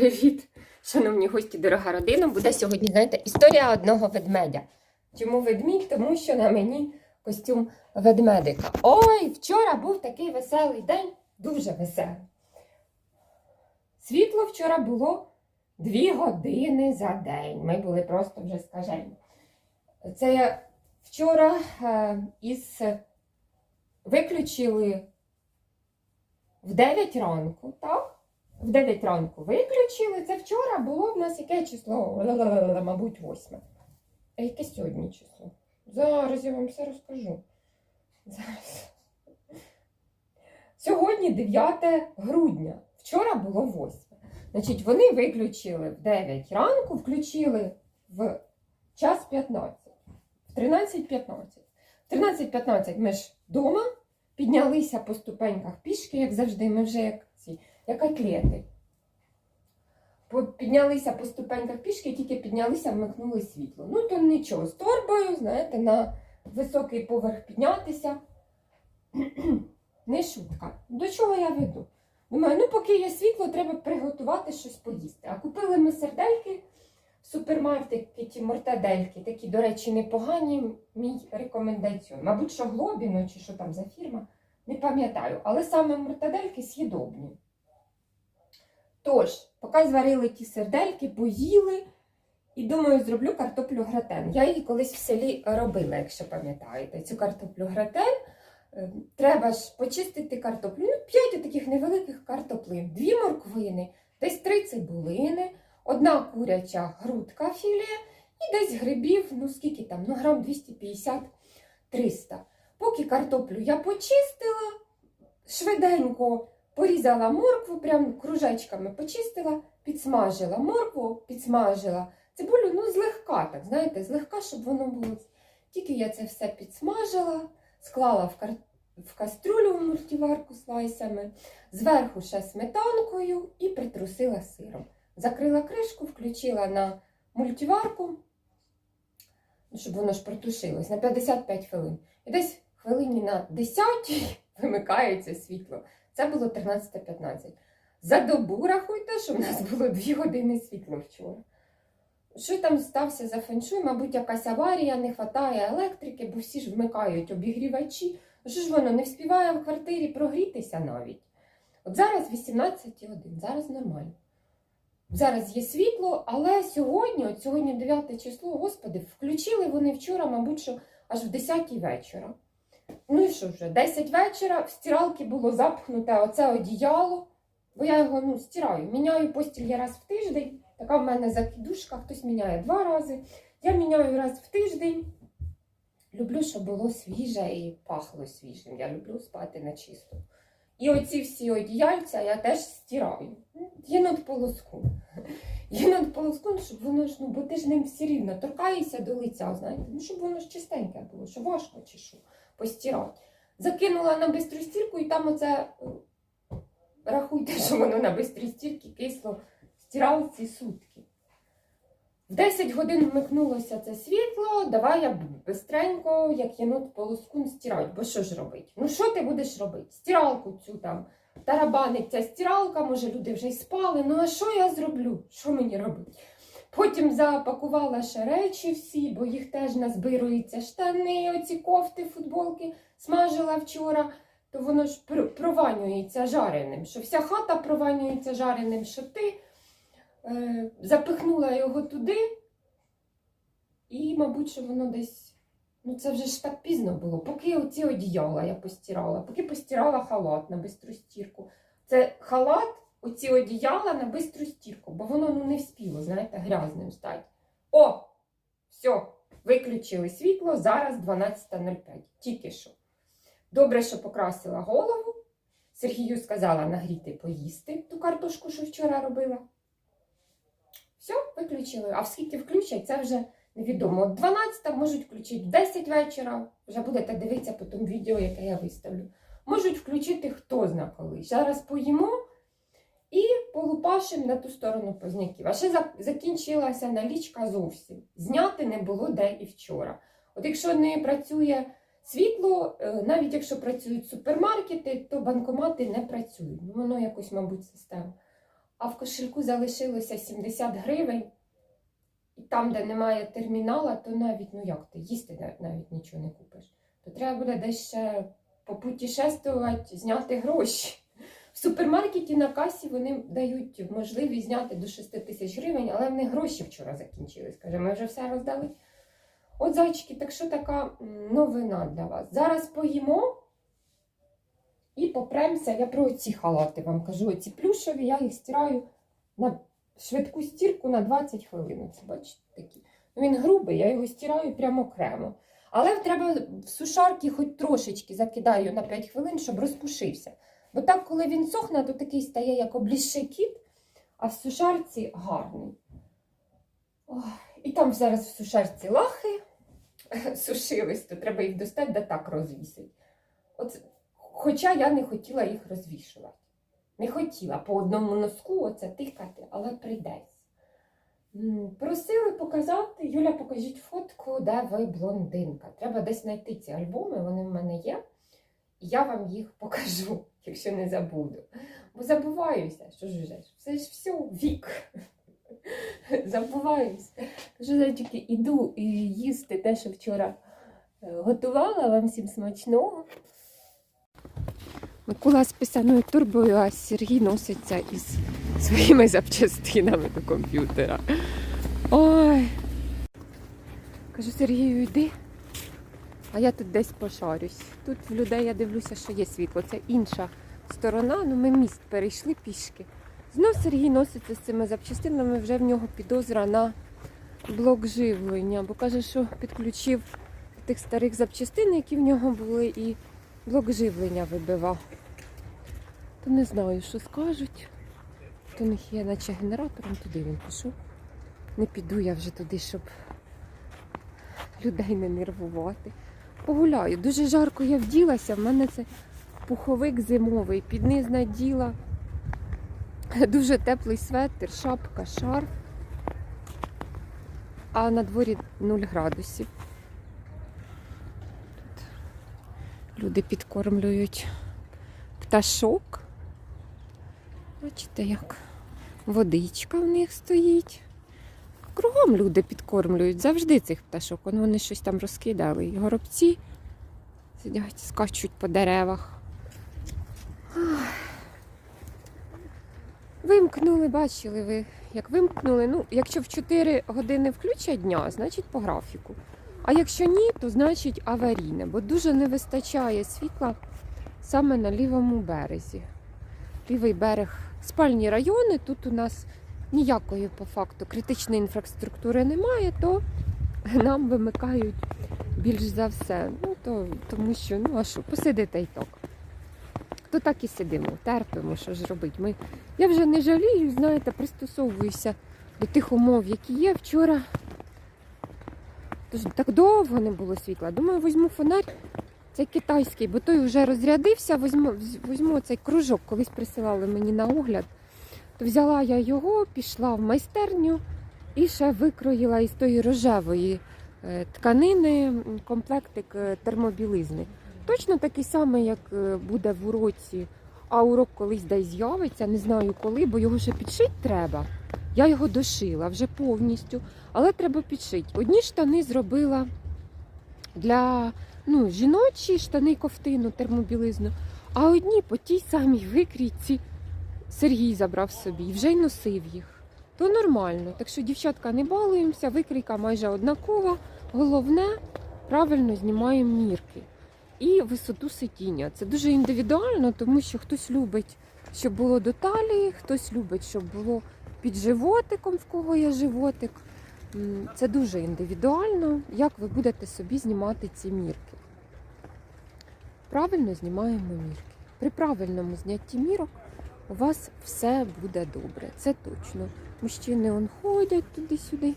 Привіт, шановні гості, дорога родина. Буде сьогодні, знаєте, історія одного ведмедя. Чому ведмідь? Тому що на мені костюм ведмедика. Ой, вчора був такий веселий день, дуже веселий. Світло вчора було дві години за день. Ми були просто вже скажені. Це я вчора е, із виключили в 9 ранку, так? В 9 ранку виключили. Це вчора було в нас яке число? Мабуть, 8. А яке сьогодні число? Зараз я вам все розкажу. Зараз. Сьогодні 9 грудня. Вчора було 8. Значить, вони виключили в 9 ранку, включили в час 15. В 13.15. В 13.15 ми ж вдома піднялися по ступеньках пішки, як завжди, ми вже як як атлети. Піднялися по ступеньках пішки, тільки піднялися, вмикнули світло. Ну, то нічого, з торбою, знаєте, на високий поверх піднятися. Не шутка. До чого я веду? Думаю, ну поки є світло, треба приготувати щось поїсти. А купили ми сердельки в супермаркеті мортадельки. Такі, до речі, непогані, мій рекомендаціон. Мабуть, що Глобіно чи що там за фірма, не пам'ятаю. Але саме мортадельки з'їдобні. Тож, поки зварили ті сердельки, поїли. І думаю, зроблю картоплю гратен. Я її колись в селі робила, якщо пам'ятаєте. Цю картоплю гратен. Е, Треба ж почистити картоплю. Ну, 5 таких невеликих картоплин, дві морквини, десь три цибулини, одна куряча грудка філе і десь грибів, ну скільки там, ну грам 250-300. Поки картоплю я почистила, швиденько порізала моркву, прям кружечками почистила, підсмажила моркву, підсмажила цибулю, ну злегка, так, знаєте, злегка, щоб воно було. Тільки я це все підсмажила, склала в, кар... в каструлю в мультиварку слайсами, зверху ще сметанкою і притрусила сиром. Закрила кришку, включила на мультиварку, ну, щоб воно ж протушилось на 55 хвилин. І десь хвилині на 10 вимикається світло. Це було 13.15. За добу рахуйте, що в нас було 2 години світла вчора. Що там стався за феншуй? Мабуть, якась аварія, не вистачає електрики, бо всі ж вмикають обігрівачі. Ну, Що ж воно не вспіває в квартирі прогрітися навіть? От зараз 18.1, зараз нормально. Зараз є світло, але сьогодні, от сьогодні 9 число, господи, включили вони вчора, мабуть, що аж в 10 вечора. Ну і що вже, 10 вечора в стиралці було запхнуте оце одіяло, бо я його ну, стираю. Міняю постіль я раз в тиждень. Така в мене закидушка, хтось міняє два рази. Я міняю раз в тиждень. Люблю, щоб було свіже і пахло свіжим. Я люблю спати на чисто. І оці всі одіяльця я теж стираю. Є над полоску. Є над полоском, щоб воно ж, ну, бо ти ж ним все рівно торкаєшся до лиця, знаєте, ну, щоб воно ж чистеньке було, що важко чи що, постирати. Закинула на бистру стірку і там оце, е, рахуйте, що воно на бистрій стірці кисло стирав ці сутки. В 10 годин вмикнулося це світло, давай я бистренько, як єнот полоскун, стирати. Бо що ж робити? Ну що ти будеш робити? Стиралку цю там тарабанить ця стиралка, може люди вже й спали. Ну а що я зроблю? Що мені робити? Потім запакувала ще речі всі, бо їх теж назбирується штани, оці кофти, футболки смажила вчора, то воно ж пр- прованюється жареним. Що вся хата прованюється жареним, що ти е, запихнула його туди, і, мабуть, що воно десь. Ну, це вже ж так пізно було. Поки оці одіяла я постирала, поки постирала халат на бистру стірку. Це халат, оці одіяла на бистру стірку, бо воно ну, не вспіло, знаєте, грязним стати. О! Все, виключили світло, зараз 12.05. Тільки що. Добре, що покрасила голову. Сергію сказала нагріти поїсти ту картошку, що вчора робила. Все, виключили. А скільки включать, це вже невідомо. От 12 можуть включити в 10 вечора. Вже будете дивитися по тому відео, яке я виставлю. Можуть включити хто зна коли. Зараз поїмо і полупашимо на ту сторону позняків. А ще закінчилася налічка зовсім. Зняти не було де і вчора. От якщо не працює світло, е, навіть якщо працюють супермаркети, то банкомати не працюють. Ну, Воно якось, мабуть, система. а в кошельку залишилося 70 гривень. І там, де немає термінала, то навіть, ну як ти, їсти навіть нічого не купиш. То треба буде десь ще попутешествувати, зняти гроші. В супермаркеті на касі вони дають можливість зняти до 6 тисяч гривень, але в них гроші вчора закінчились. Каже, ми вже все роздали. От, зайчики, так що така новина для вас? Зараз поїмо і попремся. Я про ці халати вам кажу. Оці плюшеві, я їх стираю на швидку стірку на 20 хвилин. Оце бачите такі. Ну, Він грубий, я його стираю прямо окремо. Але треба в сушарки хоч трошечки закидаю на 5 хвилин, щоб розпушився. Бо так, коли він сохне, то такий стає, як облізший кіт, а в сушарці гарний. Ой, і там зараз в сушарці лахи сушились, то треба їх достати, да так розвісити. От, хоча я не хотіла їх розвішувати. Не хотіла по одному носку оце тикати, але прийдеться. Просили показати, Юля, покажіть фотку, де ви блондинка. Треба десь знайти ці альбоми, вони в мене є. І я вам їх покажу, якщо не забуду. Бо забуваюся, що ж вже, це ж все, вік. Забуваюся. Кажу, зайчики, іду їсти те, що вчора е, готувала вам всім смачного. Микола з писаною турбою, а Сергій носиться із своїми запчастинами до комп'ютера. Ой. Кажу, Сергію, йди. А я тут десь пошарюсь. Тут в людей я дивлюся, що є світло. Це інша сторона, ну ми міст перейшли пішки. Знов Сергій носиться з цими запчастинами, вже в нього підозра на блок живлення, бо каже, що підключив тих старих запчастин, які в нього були, і блок живлення вибивав. То не знаю, що скажуть. То у них є наче генератором, туди він пішов. Не піду я вже туди, щоб людей не нервувати. Погуляю. Дуже жарко я вділася. В мене це пуховик зимовий. Під низ наділа. Дуже теплий светр, шапка, шарф. А на дворі 0 градусів. Тут люди підкормлюють пташок. Бачите, як водичка в них стоїть. Кругом люди підкормлюють завжди цих пташок. Вон вони щось там розкидали. І горобці сидять, скачуть по деревах. Вимкнули, бачили ви, як вимкнули. Ну, якщо в 4 години включать дня, значить по графіку. А якщо ні, то значить аварійне, бо дуже не вистачає світла саме на лівому березі. Лівий берег, спальні райони, тут у нас ніякої по факту критичної інфраструктури немає, то нам вимикають більш за все. Ну, то, тому що, ну а що, посидите і так. То так і сидимо, терпимо, що ж робити. Ми... Я вже не жалію, знаєте, пристосовуюся до тих умов, які є. Вчора Тож так довго не було світла. Думаю, візьму фонарь, цей китайський, бо той вже розрядився. Візьму, візьму цей кружок, колись присилали мені на огляд. Взяла я його, пішла в майстерню і ще викроїла із тої рожевої е, тканини комплектик е, термобілизни. Точно такий самий, як е, буде в уроці. А урок колись десь з'явиться, не знаю коли, бо його ще підшити треба. Я його дошила вже повністю, але треба підшити. Одні штани зробила для ну, жіночі штани ковтину, термобілизну, а одні по тій самій викрійці Сергій забрав собі і вже й носив їх. То нормально. Так що, дівчатка, не балуємося, викрійка майже однакова. Головне, правильно знімаємо мірки. І висоту сидіння. Це дуже індивідуально, тому що хтось любить, щоб було до талії, хтось любить, щоб було під животиком, в кого є животик. Це дуже індивідуально, як ви будете собі знімати ці мірки. Правильно знімаємо мірки. При правильному знятті мірок у вас все буде добре. Це точно. Мужчини он ходять туди-сюди.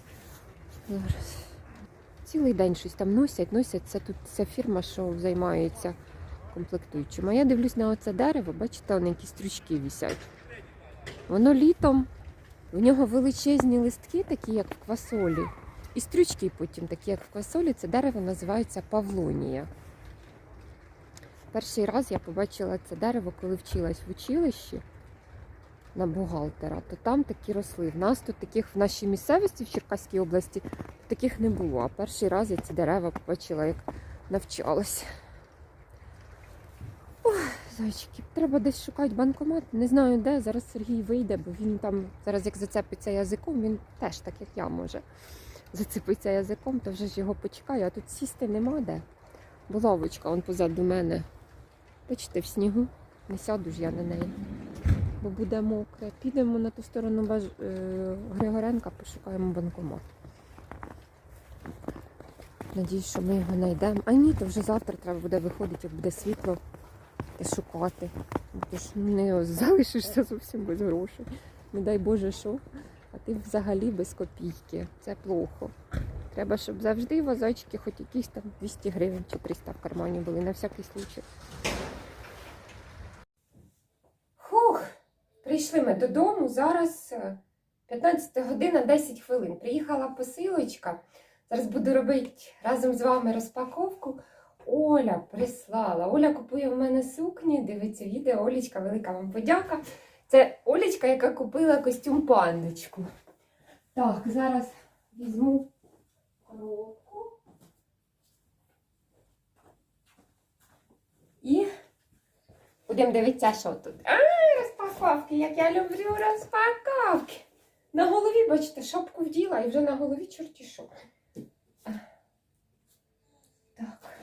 Цілий день щось там носять, носять. Це тут ця фірма, що займається комплектуючим. А я дивлюсь на оце дерево, бачите, вони які стручки вісять. Воно літом, в нього величезні листки, такі як в квасолі. І стрючки потім, такі як в квасолі, це дерево називається павлонія. Перший раз я побачила це дерево, коли вчилась в училищі. На бухгалтера, то там такі росли. В нас тут таких в нашій місцевості в Черкаській області таких не було. А перший раз я ці дерева побачила, як навчалась. Ой, зайчики, треба десь шукати банкомат. Не знаю де. Зараз Сергій вийде, бо він там зараз як зацепиться язиком, він теж так, як я може. Зацепиться язиком, то вже ж його почекаю, а тут сісти нема де. Бо лавочка он позаду мене. Бачите, в снігу. Не сяду ж я на неї, бо буде мокре. Підемо на ту сторону Баж... е, Григоренка, пошукаємо банкомат. Надіюсь, що ми його знайдемо. А ні, то вже завтра треба буде виходити, як буде світло та шукати. Бо ж не залишишся зовсім без грошей. Не дай Боже, що. А ти взагалі без копійки. Це плохо. Треба, щоб завжди вазочки, хоч якісь там 200 гривень чи 300 в кармані були на всякий случай. Прийшли ми додому. Зараз е, 15 година 10 хвилин. Приїхала посилочка. Зараз буду робити разом з вами розпаковку. Оля прислала. Оля купує в мене сукні. Дивиться відео. Олічка, велика вам подяка. Це Олічка, яка купила костюм пандочку. Так, зараз візьму коробку. І будемо дивитися, що тут. А, розпаковки, як я люблю розпаковки. На голові, бачите, шапку вділа і вже на голові чорті що. Так.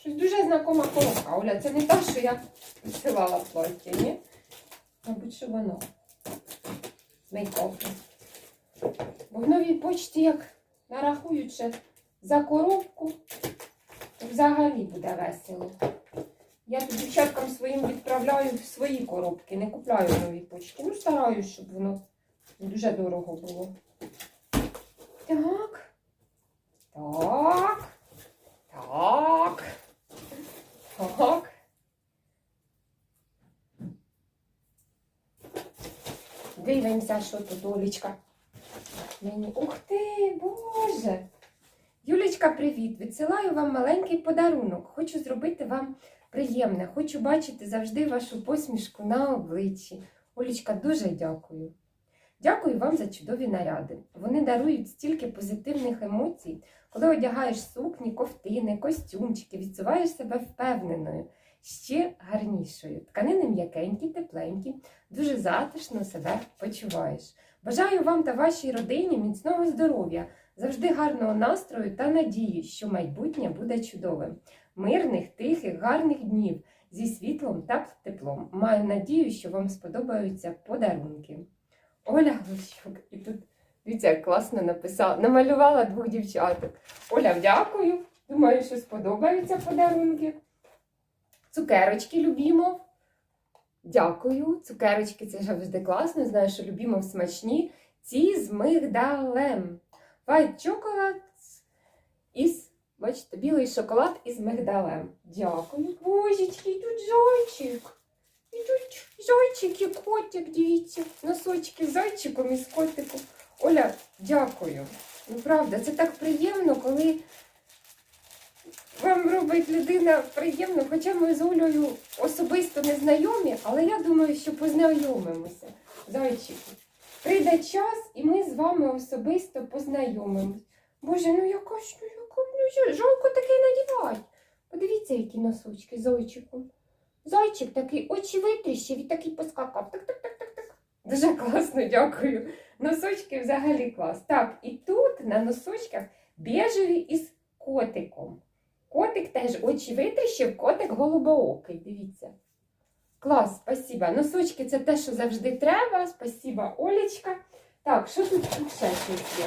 Щось дуже знакома коробка, Оля. Це не та, що я відсилала в платі, ні? Мабуть, що воно. З. Бо в новій почті, як нарахують за коробку, то взагалі буде весело. Я тут дівчаткам своїм відправляю в свої коробки, не купляю в новій почті. Ну, стараюсь, щоб воно дуже дорого було. Так. Так. Так. Так. Дивимося, що тут Олічка. Мені. Ух ти, Боже! Юлічка, привіт! Відсилаю вам маленький подарунок. Хочу зробити вам приємне. Хочу бачити завжди вашу посмішку на обличчі. Олічка, дуже дякую. Дякую вам за чудові наряди. Вони дарують стільки позитивних емоцій, коли одягаєш сукні, ковтини, костюмчики, відчуваєш себе впевненою, ще гарнішою. Тканини м'якенькі, тепленькі, дуже затишно себе почуваєш. Бажаю вам та вашій родині міцного здоров'я, завжди гарного настрою та надії, що майбутнє буде чудовим. Мирних, тихих, гарних днів зі світлом та теплом. Маю надію, що вам сподобаються подарунки. Оля Глущук, і тут дивіться, як класно написала, намалювала двох дівчаток. Оля, дякую. Думаю, що сподобаються подарунки. Цукерочки любімо. Дякую. Цукерочки це завжди класно. Знаю, що любімо смачні. Ці з мигдалем. White chocolate із, бачите, білий шоколад із мигдалем. Дякую. Божечки, і тут зайчик. І тут зайчик і котик, дивіться. Носочки з зайчиком і з котиком. Оля, дякую. Ну, правда, це так приємно, коли вам робить людина приємно, хоча ми з Олею особисто не знайомі, але я думаю, що познайомимося. Зайчики. Прийде час, і ми з вами особисто познайомимось. Боже, ну яка ж, ну яка, ну жалко такий надівати. Подивіться, які носочки з зайчиком. Зайчик такий очі витріщив і такий поскакав. Так, так, так, так, так. Дуже класно, дякую. Носочки взагалі клас. Так, і тут на носочках біжеві із котиком. Котик теж очі витріщив, котик голубоокий. Дивіться. Клас, спасіба. Носочки це те, що завжди треба. Спасіба, Олечка. Так, що тут, тут ще щось є?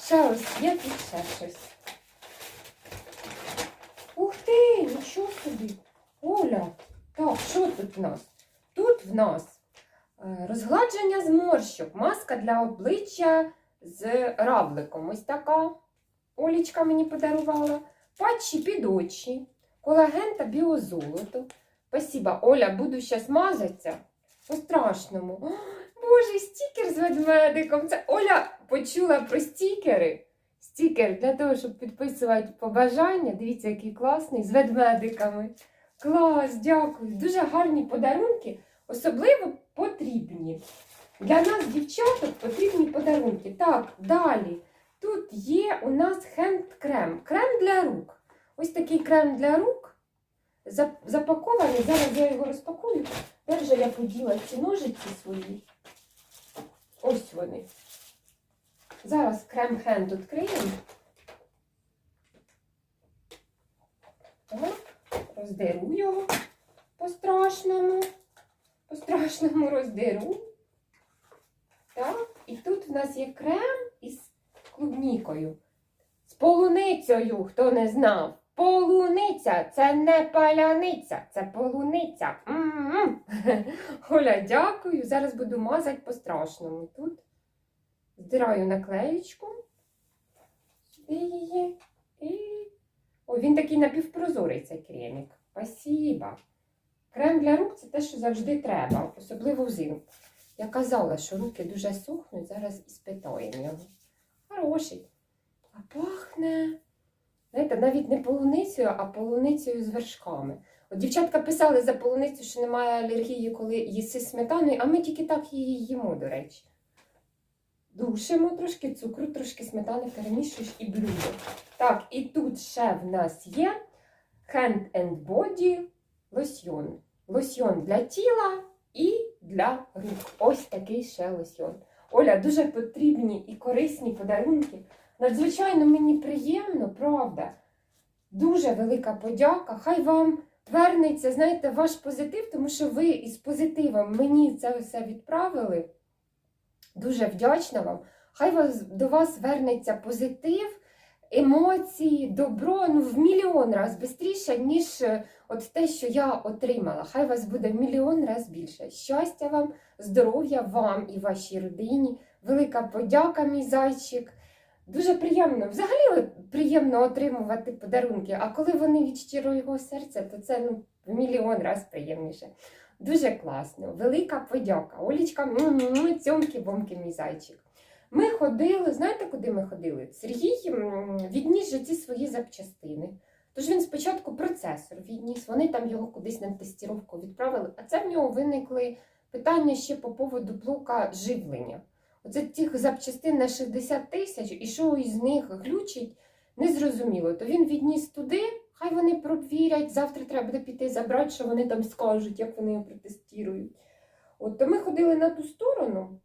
Ще ось є тут ще щось. Ух ти, нічого собі. Оля. Так, що тут в нас? Тут в нас е, розгладження зморщок, маска для обличчя з равликом. Ось така. Олічка мені подарувала. Патчі під очі, колаген та біозолото. Спасибо, Оля, буду зараз мазатися. По-страшному. Боже, стікер з ведмедиком. Це Оля почула про стікери. стікер для того, щоб підписувати побажання. Дивіться, який класний, з ведмедиками. Клас, дякую. Дуже гарні подарунки, особливо потрібні. Для нас, дівчаток, потрібні подарунки. Так, далі. Тут є у нас хенд-крем. Крем для рук. Ось такий крем для рук. Зап- Запакований. Зараз я його розпакую. Перше я поділа ці ножиці свої. Ось вони. Зараз крем хенд відкриємо. Роздеру його по-страшному. По-страшному роздеру. Так, і тут в нас є крем із клубнікою. З полуницею, хто не знав. Полуниця це не паляниця, це полуниця. М-м-м. Оля, дякую. Зараз буду мазати по-страшному. Тут здираю наклеєчку. Її. І... Ой, він такий напівпрозорий цей кремік. Спасибо. Крем для рук це те, що завжди треба, особливо взимку. Я казала, що руки дуже сухнуть, зараз і спитаємо його. Хороший. А пахне. Знаєте, навіть не полуницею, а полуницею з вершками. От дівчатка писали за полуницю, що немає алергії, коли їси сметаною, а ми тільки так її їмо, до речі. Душимо трошки цукру, трошки сметани перемішуєш і блюдо. Так, і тут ще в нас є Hand and Body лосьйон. Лосьйон для тіла і для рук. Ось такий ще лосьйон. Оля, дуже потрібні і корисні подарунки. Надзвичайно мені приємно, правда. Дуже велика подяка. Хай вам вернеться, знаєте, ваш позитив, тому що ви із позитивом мені це все відправили. Дуже вдячна вам. Хай вас, до вас вернеться позитив, емоції, добро ну, в мільйон разів швидше, ніж е, от те, що я отримала. Хай вас буде в мільйон разів більше. Щастя вам, здоров'я вам і вашій родині. Велика подяка, мій зайчик. Дуже приємно. Взагалі приємно отримувати подарунки, а коли вони від щирого серця, то це ну, в мільйон разів приємніше. Дуже класно. Велика подяка. Олічка, цьомки-бомки, мій зайчик. Ми ходили, знаєте, куди ми ходили? Сергій відніс же ці свої запчастини. Тож він спочатку процесор відніс, вони там його кудись на тестіровку відправили, а це в нього виникли питання ще по поводу блока живлення. Оце тих запчастин на 60 тисяч, і що із них глючить, незрозуміло. То він відніс туди, хай вони провірять. Завтра треба буде піти забрати, що вони там скажуть, як вони його протестують. От то ми ходили на ту сторону,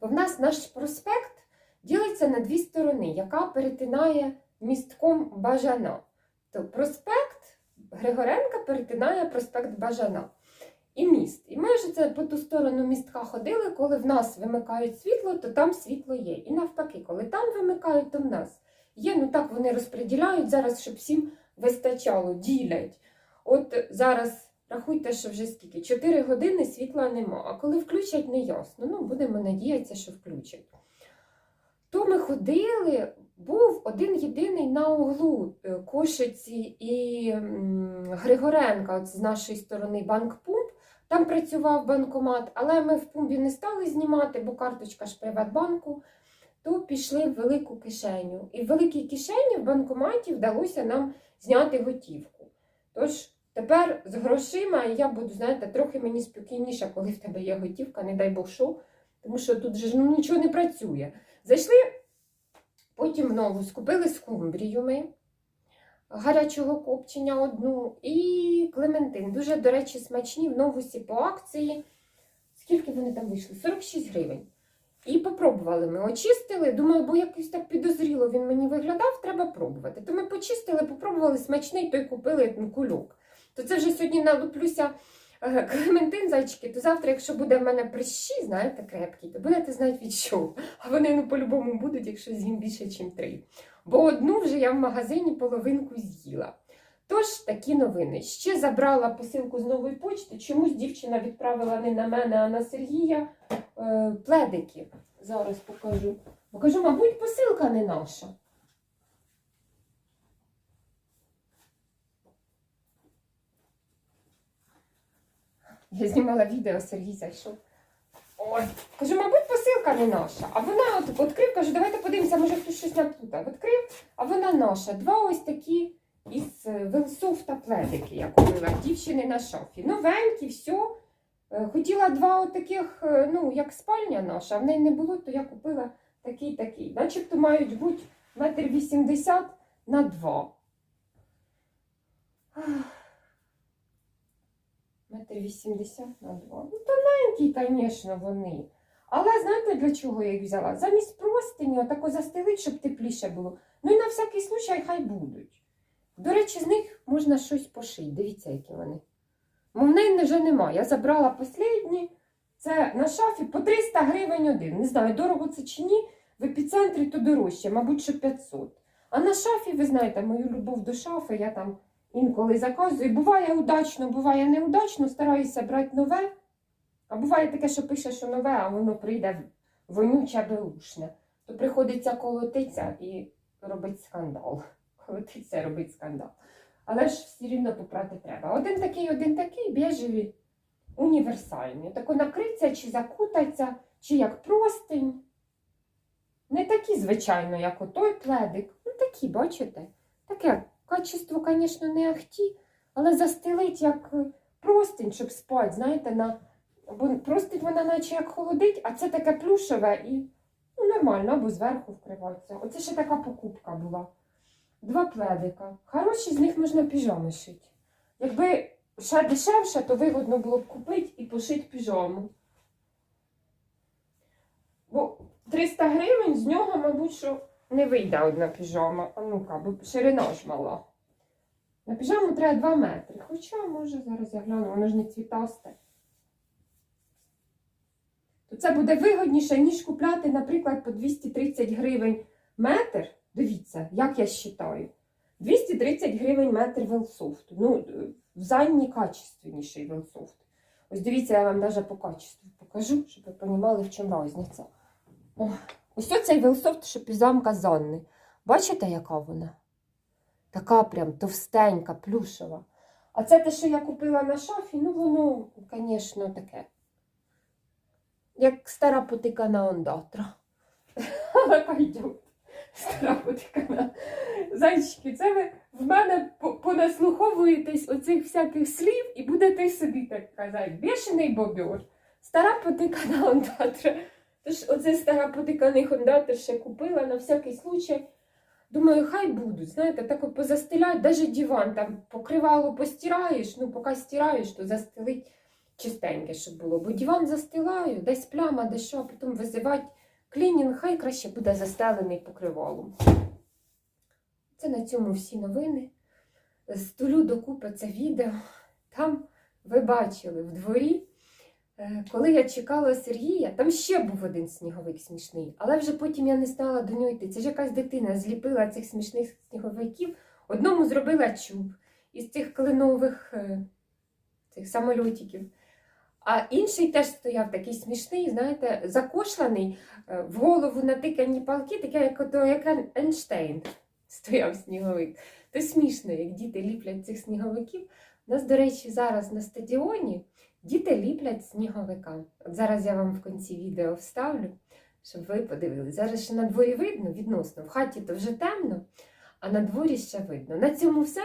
бо в нас наш проспект ділиться на дві сторони, яка перетинає містком Бажана. То проспект Григоренка перетинає проспект Бажана і міст. І ми ж це по ту сторону містка ходили, коли в нас вимикають світло, то там світло є. І навпаки, коли там вимикають, то в нас є. Ну так вони розподіляють зараз, щоб всім вистачало, ділять. От зараз рахуйте, що вже скільки? 4 години світла нема. А коли включать, не ясно. Ну, будемо надіятися, що включать. То ми ходили, був один єдиний на углу е, Кошиці і Григоренка, от з нашої сторони банк Пумп. Там працював банкомат, але ми в пумбі не стали знімати, бо карточка ж Приватбанку, то пішли в велику кишеню. І в великій кишені в банкоматі вдалося нам зняти готівку. Тож тепер з грошима я буду, знаєте, трохи мені спокійніше, коли в тебе є готівка, не дай Бог що, тому що тут же ну, нічого не працює. Зайшли, потім нову скупили скумбрію ми гарячого копчення одну і клементин. Дуже, до речі, смачні в новусі по акції. Скільки вони там вийшли? 46 гривень. І попробували ми, очистили. Думаю, бо якось так підозріло він мені виглядав, треба пробувати. То ми почистили, попробували смачний, то й купили ну, кульок. То це вже сьогодні налуплюся клементин, зайчики, то завтра, якщо буде в мене прищі, знаєте, крепкі, то будете знати від чого. А вони ну по-любому будуть, якщо з'їм більше, ніж три. Бо одну вже я в магазині половинку з'їла. Тож такі новини. Ще забрала посилку з нової почти. Чомусь дівчина відправила не на мене, а на Сергія е, пледики. Зараз покажу. Покажу, мабуть, посилка не наша. Я знімала відео, Сергій зайшов. Ой, кажу, мабуть, посилка не наша. А вона от відкрив, кажу, давайте подивимося, може хтось щось наплутав. Відкрив, а вона наша. Два ось такі із е, велсофта пледики я купила дівчини на шафі. Новенькі, все. Хотіла два от таких, е, ну, як спальня наша, а в неї не було, то я купила такий такий. Начебто мають бути метр вісімдесят на два. Метр вісімдесят на два. Ну, тоненькі, звісно, вони. Але знаєте, для чого я їх взяла? Замість простині отако застелить, щоб тепліше було. Ну і на всякий случай хай будуть. До речі, з них можна щось пошити. Дивіться, які вони. Бо в неї вже немає. Я забрала послідні. Це на шафі по 300 гривень один. Не знаю, дорого це чи ні. В епіцентрі то дорожче, мабуть, що 500. А на шафі, ви знаєте, мою любов до шафи, я там інколи заказую. Буває удачно, буває неудачно, стараюся брати нове. А буває таке, що пише, що нове, а воно прийде вонюче, беушне. То приходиться колотитися і робить скандал. Колотиться і робить скандал. Але ж все рівно попрати треба. Один такий, один такий, біжеві, універсальні. Тако накриться чи закутаться, чи як простень. Не такі, звичайно, як отой пледик. Ну такі, бачите? Таке качество, звісно, не ахті, але застелить як е, простень, щоб спати, знаєте, на... бо простить вона наче як холодить, а це таке плюшеве і ну, нормально, або зверху вкривається. Оце ще така покупка була. Два пледика. Хороші з них можна піжами шити. Якби ще дешевше, то вигодно було б купити і пошити піжаму. Бо 300 гривень з нього, мабуть, що не вийде одна піжама. А ну-ка, бо ширина ж мала. На піжаму треба 2 метри. Хоча, може, зараз я гляну, воно ж не цвітасте. То це буде вигодніше, ніж купляти, наприклад, по 230 гривень метр. Дивіться, як я вважаю. 230 гривень метр велсофту. Ну, в зайні качественніший велсофт. Ось дивіться, я вам навіть по качеству покажу, щоб ви розуміли, в чому різниця. Ось оцей велсофт, що пізамка Занни. Бачите, яка вона? Така прям товстенька, плюшева. А це те, що я купила на шафі, ну воно, звісно, таке. Як стара потикана ондатра. Але пойдет. Стара потикана. Зайчики, це ви в мене понаслуховуєтесь оцих всяких слів і будете собі так казати. Бішений бобер. Стара потикана ондатра. Тож оце стара потиканий ондатр ще купила на всякий случай. Думаю, хай будуть, знаєте, так от позастеляють, навіть диван там покривало постираєш, ну поки стираєш, то застелить чистеньке, щоб було. Бо диван застилаю, десь пляма, десь що, а потім визивати клінінг, хай краще буде застелений покривалом. Це на цьому всі новини. Столю докупи це відео. Там ви бачили в дворі, коли я чекала Сергія, там ще був один сніговик смішний, але вже потім я не стала до нього йти. Це ж якась дитина зліпила цих смішних сніговиків, одному зробила чуб із цих кленових е, цих самольотиків. А інший теж стояв такий смішний, знаєте, закошланий, е, в голову натикані палки, таке, як, ото, як Ейнштейн стояв сніговик. То смішно, як діти ліплять цих сніговиків. У нас, до речі, зараз на стадіоні діти ліплять сніговика. От зараз я вам в кінці відео вставлю, щоб ви подивилися. Зараз ще на дворі видно відносно. В хаті то вже темно, а на дворі ще видно. На цьому все.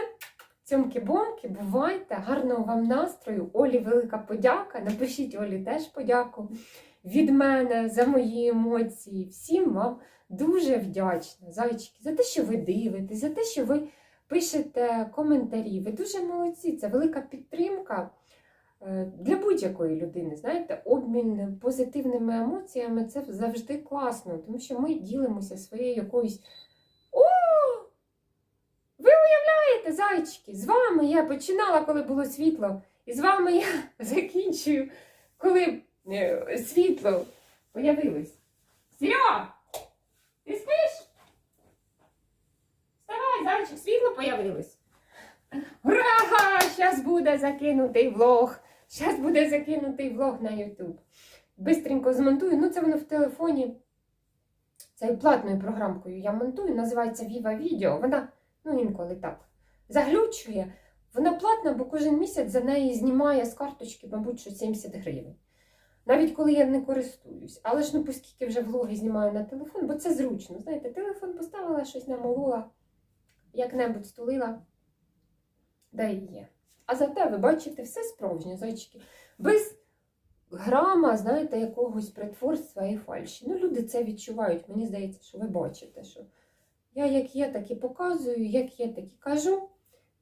Цьомки-бомки, бувайте, гарного вам настрою. Олі велика подяка. Напишіть Олі теж подяку від мене за мої емоції. Всім вам дуже вдячна, зайчики, за те, що ви дивитесь, за те, що ви пишете коментарі. Ви дуже молодці. Це велика підтримка для будь-якої людини. Знаєте, обмін позитивними емоціями це завжди класно, тому що ми ділимося своєю якоюсь. О! Ви уявляєте, зайчики, з вами я починала, коли було світло, і з вами я закінчую, коли е, світло появилось. Серега! Ти спиш? Вставай, зайчик, світло появилось. Ура! Зараз буде закинутий влог. Зараз буде закинутий влог на YouTube. Бистренько змонтую. Ну, це воно в телефоні. Це платною програмкою я монтую. Називається Viva Video. Вона, ну, інколи так, заглючує. Вона платна, бо кожен місяць за неї знімає з карточки, мабуть, що 70 гривень. Навіть коли я не користуюсь. Але ж ну, оскільки вже влоги знімаю на телефон, бо це зручно. Знаєте, телефон поставила, щось намолола, як-небудь стулила, да і є. А зате ви бачите все справжнє, зайчики. Без грама, знаєте, якогось притворства і фальші. Ну, люди це відчувають. Мені здається, що ви бачите, що я як є, так і показую, як є, так і кажу.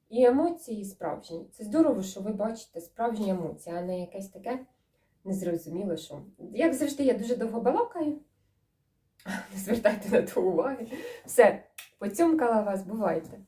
І емоції справжні. Це здорово, що ви бачите справжні емоції, а не якесь таке незрозуміле, що. Як завжди, я дуже довго балакаю. Не звертайте на то уваги. Все, поцьомкала вас, бувайте.